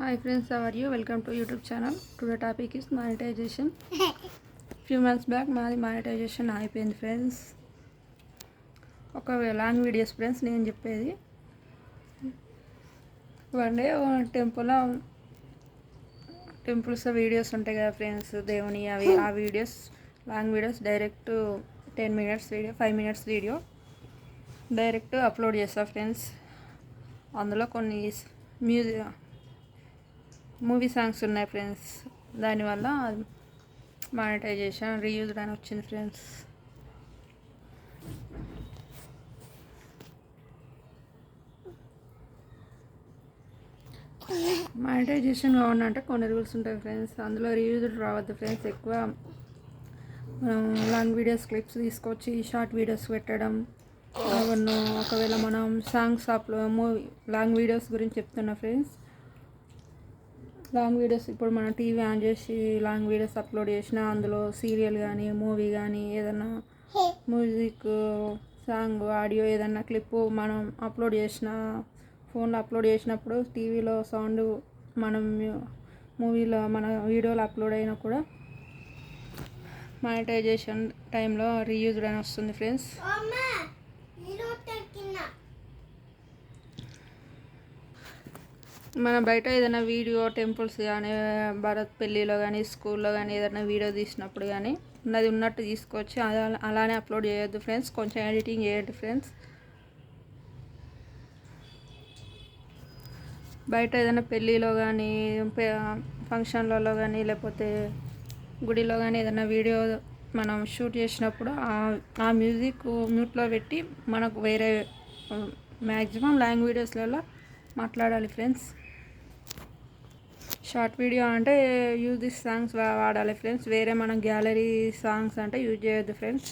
Hi friends our you welcome to YouTube channel today topic is monetization few months back మాది monetization అయిపోయింది friends ఒక long videos friends నేను చెప్పేది. One day temple temples videos ఉంటాయి కదా friends దేవుని అవి ఆ videos long videos direct ten minutes video five minutes video direct upload చేస్తా ఫ్రెండ్స్ అందులో కొన్ని మ్యూజిక్ మూవీ సాంగ్స్ ఉన్నాయి ఫ్రెండ్స్. దానివల్ల మానిటైజేషన్ రీయూజ్డ్ అని వచ్చింది ఫ్రెండ్స్. మానిటైజేషన్ కావాలంటే కొన్ని రూల్స్ ఉంటాయి ఫ్రెండ్స్. అందులో రీయూజ్డ్ రావద్దు ఫ్రెండ్స్. ఎక్కువ మనం లాంగ్ వీడియోస్ క్లిప్స్ తీసుకొచ్చి షార్ట్ వీడియోస్ పెట్టడం ఒకవేళ మనం సాంగ్స్ అప్లో మూవీ లాంగ్ వీడియోస్ గురించి చెప్తున్నా ఫ్రెండ్స్ లాంగ్ వీడియోస్ ఇప్పుడు మనం టీవీ ఆన్ చేసి లాంగ్ వీడియోస్ అప్లోడ్ చేసిన అందులో సీరియల్ కానీ మూవీ కానీ ఏదైనా మ్యూజిక్ సాంగ్ ఆడియో ఏదైనా క్లిప్ మనం అప్లోడ్ చేసిన ఫోన్లో అప్లోడ్ చేసినప్పుడు టీవీలో సౌండ్ మనం మూవీలో మన వీడియోలో అప్లోడ్ అయినా కూడా మానిటైజేషన్ టైంలో రీయూజ్డ్ అని వస్తుంది ఫ్రెండ్స్. మనం బయట ఏదైనా వీడియో టెంపుల్స్ కానీ భరత్ పెళ్ళిలో కానీ స్కూల్లో కానీ ఏదైనా వీడియో తీసినప్పుడు కానీ ఉన్నది ఉన్నట్టు తీసుకొచ్చి అలా అలానే అప్లోడ్ చేయొద్దు ఫ్రెండ్స్. కొంచెం ఎడిటింగ్ చేయొద్దు ఫ్రెండ్స్. బయట ఏదైనా పెళ్ళిలో కానీ ఫంక్షన్లలో కానీ లేకపోతే గుడిలో కానీ ఏదైనా వీడియో మనం షూట్ చేసినప్పుడు ఆ మ్యూజిక్ మ్యూట్లో పెట్టి మనకు వేరే మ్యాక్సిమం లాంగ్ వీడియోస్లలో మాట్లాడాలి ఫ్రెండ్స్. షార్ట్ వీడియో అంటే యూజ్ దిస్ సాంగ్స్ వాడాలి ఫ్రెండ్స్. వేరే మనం గ్యాలరీ సాంగ్స్ అంటే యూజ్ చేయొద్దు ఫ్రెండ్స్.